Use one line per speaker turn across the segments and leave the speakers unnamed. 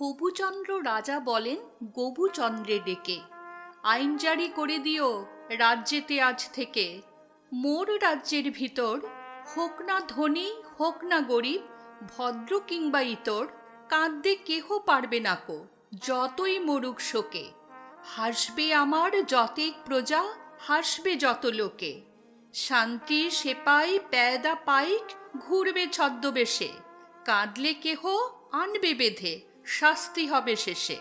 হবুচন্দ্র রাজা বলেন, গবুচন্দ্রে ডেকে। আইন জারি করে দিও রাজ্যেতে আজ থেকে। মোর রাজ্যের ভিতর হোক না ধনী, হোক না গরিব, ভদ্র কিংবা ইতর, কাঁদতে কেহ পারবে না কো, যতই মরুক শোকে। হাসবে আমার যতেক প্রজা, হাসবে যত লোকে। শান্তি সেপাই প্যাদা পাইক, ঘুরবে ছদ্মবেশে। কাঁদলে কেহ আনবে বেঁধে শাস্তি হবে শেষে।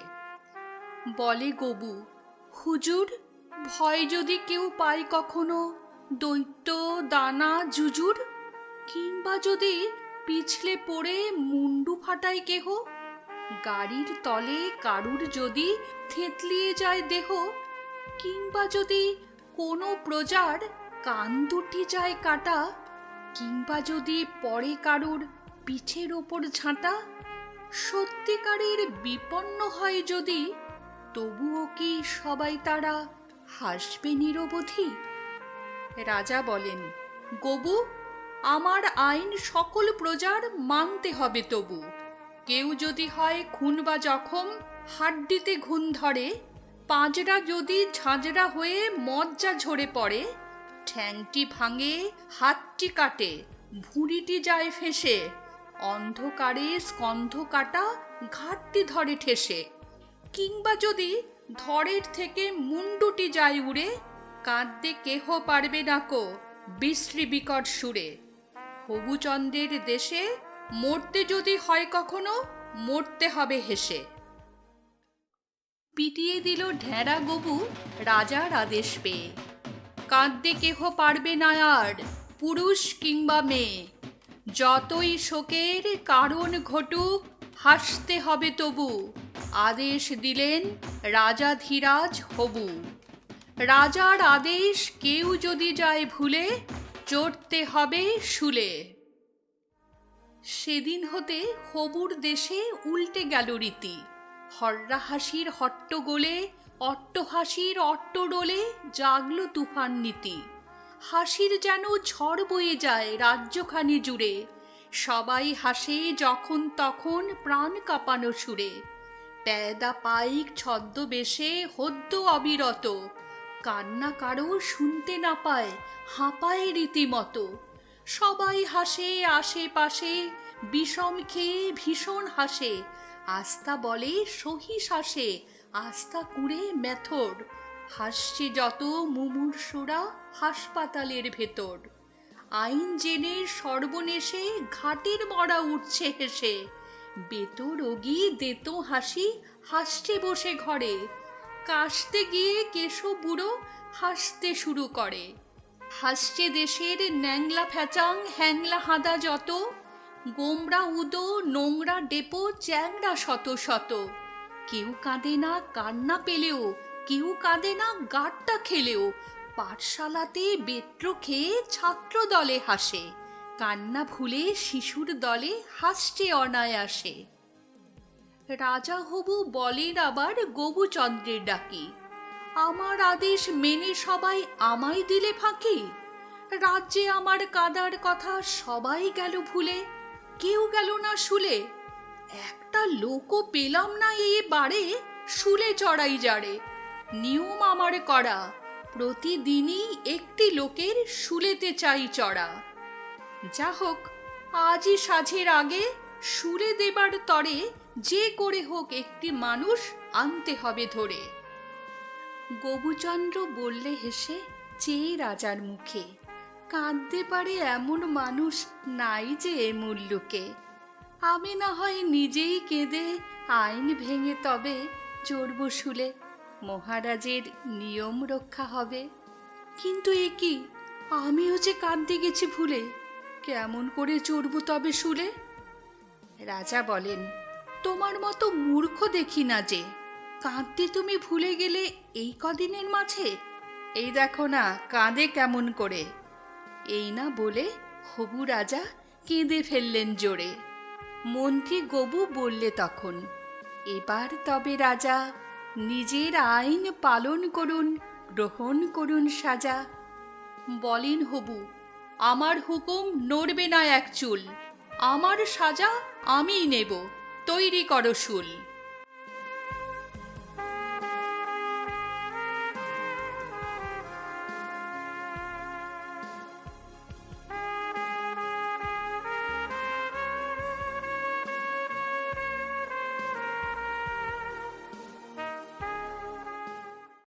বলে গবু, হুজুর, ভয় যদি কেউ পায় কখনো? দৈত্য, দানা জুজুর কিংবা যদি পিছলে পড়ে মুন্ডু ফাটায় কেহ? গাড়ির তলে কারুর যদি থেতলিয়ে যায় দেহ? কিংবা যদি কোনো প্রজার কান দুটি যায় কাটা? কিংবা যদি পড়ে কারুর পিঠের ওপর ঝাঁটা? সত্যিকারের বিপন্ন হয় যদি, তবুও কি সবাই তারা হাসবে নিরবধি? রাজা বলেন, গবু, আমার আইন সকল প্রজার মানতে হবে তবু। কেউ যদি হয় খুন বা জখম, হাড্ডিতে ঘুণ ধরে, পাঁজরা যদি ঝাঁঝরা হয়ে মজ্জা ঝরে পড়ে, ঠ্যাংটি ভাঙে, হাতটি কাটে, ভুঁড়িটি যায় ফেসে অন্ধকারে স্কন্ধ কাটা ঘাটটি ধরে ঠেসে। কিংবা যদি ধরের থেকে মুন্ডুটি যায় উড়ে, কাঁদতে কেহ পারবে না কো বিশ্রী বিকট সুরে। হবুচন্দ্রের দেশে মরতে যদি হয় কখনো, মরতে হবে হেসে। পিটিয়ে দিল ঢেঁড়া গবু রাজার আদেশ পেয়ে। কাঁদতে কেহ পারবে না আর, পুরুষ কিংবা মেয়ে। যতই শোকের কারণ ঘটুক, হাসতে হবে তবু। আদেশ দিলেন রাজা ধীরাজ হবু। রাজার আদেশ কেউ যদি যায় ভুলে, চড়তে হবে শুলে। সেদিন হতে হবুর দেশে উল্টে গেল রীতি। হর্রা হাসির হট্টগোলে অট্টহাসির অট্টডোলে জাগলো তুফান নীতি। হাসির যেন ঝড় বয়ে যায় রাজ্যখানি জুড়ে। সবাই হাসে যখন তখন প্রাণ কাঁপানো সুরে। প্যাদা পাইক ছদ্মবেশে হদ্য অবিরত। কান্না কারও শুনতে না পায়, হাঁপায় রীতিমতো। সবাই হাসে, আশেপাশে বিষম খেয়ে ভীষণ হাসে। আস্থা বলে সহিশ্বাসে, আস্থা কুড়ে মেথর। হাসছে যত মুমূর্ষুরা হাসপাতালের ভেতর। আইন জেনে সর্বনেশে ঘাটের মরা উঠছে হেসে। বেত রোগী দেত হাসি, হাসছে বসে ঘরে। কাশতে গিয়ে কেশো বুড়ো হাসতে শুরু করে। হাসছে দেশের ন্যাংলা ফ্যাচাং, হ্যাংলা হাঁদা যত। গোমরা উদো, নোংরা ডেপো চ্যাংরা শত শত। কেউ কাঁদে না, কান্না পেলেও কেউ কাঁদে না, গাট্টা খেলেও। পাঠশালাতে বেত্র খেয়ে ছাত্র দলে হাসে। কান্না ভুলে শিশুর দলে হাসছে অনায়াসে। রাজা হবু বলেন আবার গবুচন্দ্রের ডাকি, আমার আদেশ মেনে সবাই আমায় দিলে ফাঁকি। রাজ্যে আমার কাদার কথা সবাই গেল ভুলে, কেউ গেল না শুলে। একটা লোকও পেলাম না এ বারে, শুলে চড়াই যারে নিয়ম আমার করা। প্রতিদিনই একটি লোকের শুলেতে চাই চড়া। যা হোক আজই সাঝের আগে শুলে দেবার তরে যে করে হোক একটি মানুষ আনতে হবে ধরে। গবুচন্দ্র বললে হেসে চেয়ে রাজার মুখে? কাঁদতে পারে এমন মানুষ নাই যে এ মূল্যকে। আমি না হয় নিজেই কেঁদে আইন ভেঙে তবে চড়ব শুলে। মহারাজের নিয়ম রক্ষা হবে। কিন্তু এ কি? আমিও যে কাঁদতে গেছি ভুলে। কেমন করে চড়ব তবে শুলে? রাজা বলেন, তোমার মতো মূর্খ দেখি না যে। কাঁদতে তুমি ভুলে গেলে এই কদিনের মাঝে? এই দেখো না, কাঁদে কেমন করে? এই না বলে হবু রাজা কেঁদে ফেললেন জোরে। মন্ত্রী গবু বললে তখন, এবার তবে রাজা নিজের আইন পালন করুন, গ্রহণ করুন সাজা। বলেন হবু, আমার হুকুম নড়বে না এক চুল। আমার সাজা আমিই নেব। তৈরি করো শুল।